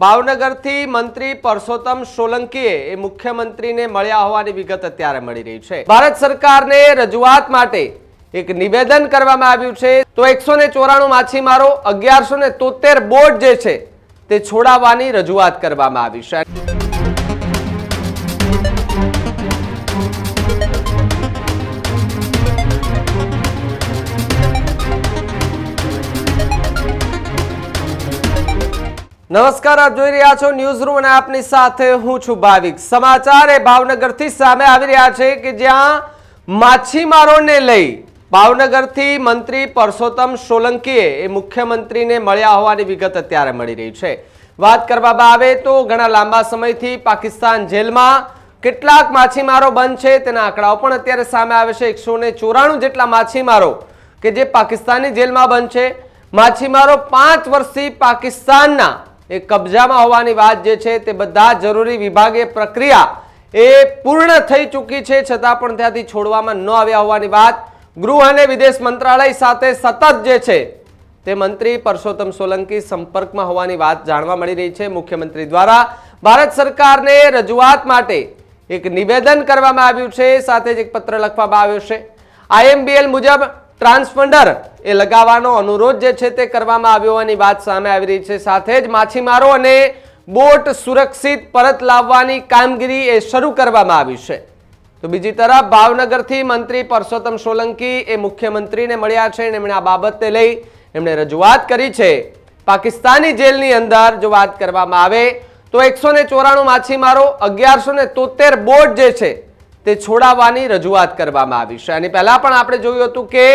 ભાવનગરથી મંત્રી પરસોત્તમ સોલંકીએ એ મુખ્યમંત્રીને મળ્યા હોવાની વિગત અત્યારે મળી રહી છે. ભારત સરકારને રજૂઆત માટે એક નિવેદન કરવામાં આવ્યું છે. તો એકસો ને ચોરાણું માછીમારો, અગિયારસો ને તોતેર બોટ જે છે તે છોડાવવાની રજૂઆત કરવામાં આવી છે. નમસ્કાર, આપ જોઈ રહ્યા છો ન્યૂઝ રૂમ અને આપની સાથે હું છું ભાવિક. સમાચાર એ ભાવનગરથી સામે આવી રહ્યા છે કે જ્યાં માછીમારોને લઈ ભાવનગરથી મંત્રી પરસોત્તમ સોલંકીએ એ મુખ્યમંત્રીને મળ્યા હોવાની વિગત અત્યારે મળી રહી છે. વાત કરવામાં આવે તો ઘણા લાંબા સમયથી પાકિસ્તાન જેલમાં કેટલાક માછીમારો બંધ છે. તેના આંકડાઓ પણ અત્યારે સામે આવે છે. એકસો જેટલા માછીમારો કે જે પાકિસ્તાની જેલમાં બંધ છે. માછીમારો પાંચ વર્ષથી પાકિસ્તાનના એ કબજામાં હોવાની વાત જે છે તે બધા જરૂરી વિભાગીય પ્રક્રિયા એ પૂર્ણ થઈ ચૂકી છે, છતાં પણ ત્યાંથી છોડવામાં ન આવ્યા હોવાની વાત ગૃહ અને વિદેશ મંત્રાલય સાથે સતત જે છે તે મંત્રી પરસોત્તમ સોલંકી સંપર્કમાં હોવાની વાત જાણવા મળી રહી છે. મુખ્યમંત્રી દ્વારા ભારત સરકારને રજૂઆત માટે એક નિવેદન કરવામાં આવ્યું છે, સાથે જ એક પત્ર લખવામાં આવ્યો છે. આઈએમબીએલ મુજબ ટ્રાન્સફંડર એ લગાવવાનો અનુરોધ જે છે તે કરવામાં આવ્યો હોવાની વાત સામે આવી રહી છે. સાથે જ માછીમારો અને બોટ સુરક્ષિત પરત લાવવાની કામગીરી એ શરૂ કરવામાં આવી છે. તો બીજી તરફ ભાવનગરથી મંત્રી પરસોત્તમ સોલંકી એ મુખ્યમંત્રીને મળ્યા છે અને એમણે આ બાબતને લઈ એમણે રજૂઆત કરી છે. પાકિસ્તાની જેલની અંદર જો વાત કરવામાં આવે તો એકસો ચોરાણું માછીમારો, અગિયારસો ને તોતેર બોટ જે છે તે છોડાવવાની રજૂઆત કરવામાં આવી છે. અને પહેલાં પણ આપણે જોયું હતું કે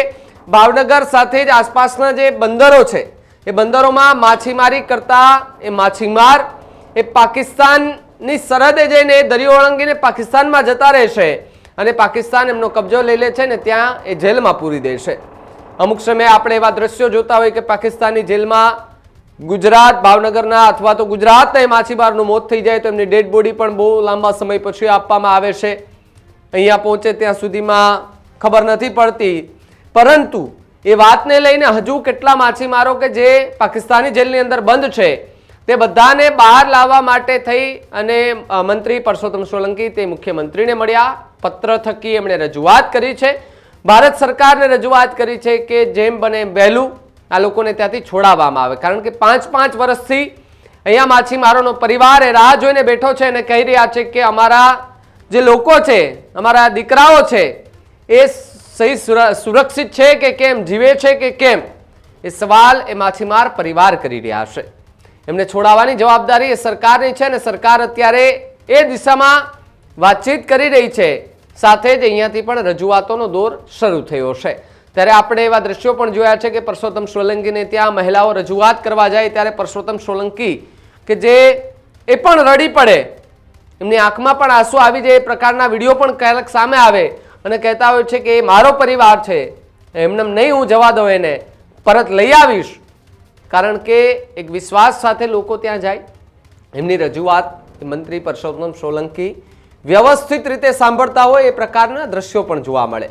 ભાવનગર સાથે જ આસપાસના જે બંદરો છે, એ બંદરોમાં માછીમારી કરતા એ માછીમાર એ પાકિસ્તાનની સરહદે જઈને દરિયો ઓળંગીને પાકિસ્તાનમાં જતા રહેશે અને પાકિસ્તાન એમનો કબજો લઈ લે છે ને ત્યાં એ જેલમાં પૂરી દેશે અમુક સમયે આપણે એવા દ્રશ્યો જોતા હોય કે પાકિસ્તાની જેલમાં ગુજરાત, ભાવનગરના અથવા તો ગુજરાતના એ માછીમારનું મોત થઈ જાય તો એમની ડેડ બોડી પણ બહુ લાંબા સમય પછી આપવામાં આવે છે. અહીંયા પહોંચે ત્યાં સુધીમાં ખબર નથી પડતી. પરંતુ એ વાતને લઈને હજુ કેટલા માછીમારો કે જે પાકિસ્તાની જેલની અંદર બંધ છે, તે બધાને બહાર લાવવા માટે થઈ અને મંત્રી પરસોત્તમ સોલંકી તે મુખ્યમંત્રીને મળ્યા. પત્ર થકી એમણે રજૂઆત કરી છે. ભારત સરકારને રજૂઆત કરી છે કે જેમ બને વહેલું આ લોકોને ત્યાંથી છોડાવવામાં આવે. કારણ કે પાંચ પાંચ વર્ષથી અહીંયા માછીમારોનો પરિવાર એ રાહ જોઈને બેઠો છે અને કહી રહ્યા છે કે અમારા જે લોકો છે, અમારા દીકરાઓ છે, એ સહી સુર- સુરક્ષિત છે કે કેમ? જીવે છે કે કેમ? એ સવાલ એ માછીમાર પરિવાર કરી રહ્યા છે. એમને છોડાવવાની જવાબદારી એ સરકારની છે અને સરકાર અત્યારે એ દિશામાં વાતચીત કરી રહી છે. સાથે જ અહીંયાથી પણ રજૂઆતોનો દોર શરૂ થયો છે. ત્યારે આપણે એવા દ્રશ્યો પણ જોયા છે કે પરસોત્તમ સોલંકીને ત્યાં મહિલાઓ રજૂઆત કરવા જાય ત્યારે પરસોત્તમ સોલંકી કે જે એ પણ રડી પડે એમની આંખમાં પણ આંસુ આવી જાય એ પ્રકારના વીડિયો પણ ક્યારેક સામે આવે અને કહેતા હોય છે કે એ મારો પરિવાર છે. એમને નહીં હું જવા દઉં એને. પરત લઈ આવીશ. કારણ કે એક વિશ્વાસ સાથે લોકો ત્યાં જાય. એમની રજૂઆત મંત્રી પરસોત્તમ સોલંકી વ્યવસ્થિત રીતે સાંભળતા હોય એ પ્રકારના દ્રશ્યો પણ જોવા મળે.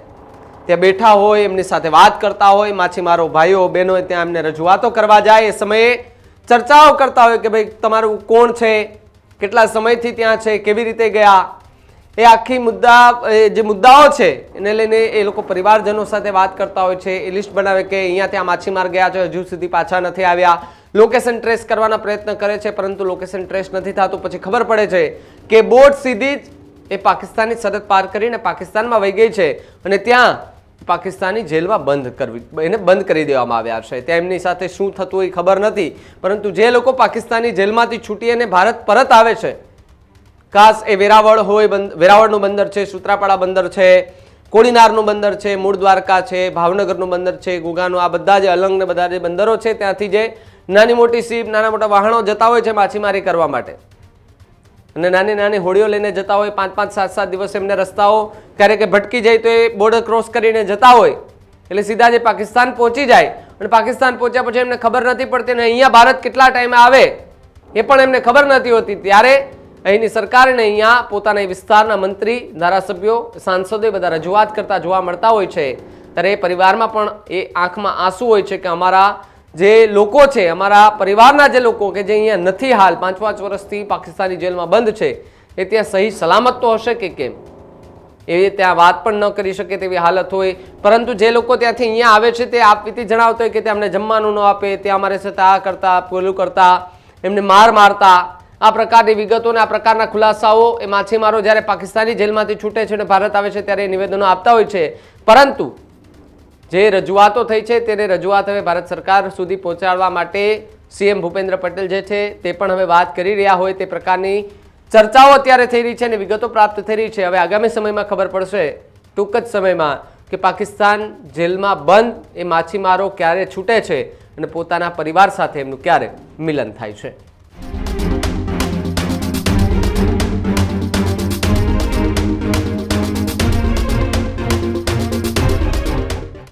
ત્યાં બેઠા હોય, એમની સાથે વાત કરતા હોય માછીમારો ભાઈઓ બહેનો ત્યાં એમને રજૂઆતો કરવા જાય. એ સમયે ચર્ચાઓ કરતા હોય કે ભાઈ, તમારું કોણ છે? કેટલા સમયથી ત્યાં છે, કેવી રીતે ગયા? એ આખી મુદ્દા જે મુદ્દાઓ છે, એને લઈને એ લોકો પરિવારજનો સાથે વાત કરતા હોય છે. એ લિસ્ટ બનાવે કે અહીંયા ત્યાં માછીમાર ગયા છે, હજુ સુધી પાછા નથી આવ્યા. લોકેશન ટ્રેસ કરવાના પ્રયત્ન કરે છે, પરંતુ લોકેશન ટ્રેસ નથી થતું. પછી ખબર પડે છે કે બોટ સીધી જ એ પાકિસ્તાની સરહદ પાર કરીને પાકિસ્તાનમાં વહી ગઈ છે. અને ત્યાં પાકિસ્તાની જેલમાં બંધ કરવી, એને બંધ કરી દેવામાં આવ્યા છે. ત્યાં એમની સાથે શું થતું એ ખબર નથી, પરંતુ જે લોકો પાકિસ્તાની જેલમાંથી છૂટી અને ભારત પરત આવે છે ખાસ એ વેરાવળ હોય વેરાવળનું બંદર છે, સુત્રાપાડા બંદર છે કોડીનારનું બંદર છે મૂળ દ્વારકા છે, ભાવનગરનું બંદર છે, ગુગાનું, આ બધા જે અલંગ ને બધા જે બંદરો છે, ત્યાંથી જે નાની મોટી સીપ, નાના મોટા વાહનો જતા હોય છે, માછીમારી કરવા માટે. અને નાની નાની હોડીઓ લઈને જતા હોય, પાંચ પાંચ સાત સાત દિવસ એમને રસ્તાઓ ક્યારેક ભટકી જાય તો એ બોર્ડર ક્રોસ કરીને જતા હોય. એટલે સીધા જે પાકિસ્તાન પહોંચી જાય. અને પાકિસ્તાન પહોંચ્યા પછી એમને ખબર નથી પડતી અને અહીંયા ભારત કેટલા ટાઈમે આવે, એ પણ એમને ખબર નથી હોતી. ત્યારે અહીંની સરકારને અહીંયા પોતાના વિસ્તારના મંત્રી, ધારાસભ્યો સાંસદો બધા રજૂઆત કરતા જોવા મળતા હોય છે. ત્યારે એ પરિવારમાં પણ એ આંખમાં આંસુ હોય છે કે અમારા જે લોકો છે, અમારા પરિવારના જે લોકો કે જે અહીંયા નથી હાલ પાંચ પાંચ વર્ષથી પાકિસ્તાની જેલમાં બંધ છે, એ ત્યાં સહી સલામત તો હશે કે કેમ? એ ત્યાં વાત પણ ન કરી શકે તેવી હાલત હોય. પરંતુ જે લોકો ત્યાંથી અહીંયા આવે છે, તે આપવીથી જણાવતો હોય કે તે અમને જમવાનું ન આપે, તે અમારે સાથે આ કરતા પેલું કરતા, એમને માર મારતા. આ પ્રકારની વિગતો અને આ પ્રકારના ખુલાસાઓ એ માછીમારો જ્યારે પાકિસ્તાની જેલમાંથી છૂટે છે અને ભારત આવે છે, ત્યારે નિવેદનો આપતા હોય છે. પરંતુ જે રજૂઆતો થઈ છે તેને રજૂઆત હવે ભારત સરકાર સુધી પહોંચાડવા માટે સીએમ ભૂપેન્દ્ર પટેલ જે છે તે પણ હવે વાત કરી રહ્યા હોય તે પ્રકારની ચર્ચાઓ અત્યારે થઈ રહી છે અને વિગતો પ્રાપ્ત થઈ રહી છે. હવે આગામી સમયમાં ખબર પડશે, ટૂંક જ સમયમાં, કે પાકિસ્તાન જેલમાં બંધ એ માછીમારો ક્યારે છૂટે છે અને પોતાના પરિવાર સાથે એમનું ક્યારે મિલન થાય છે.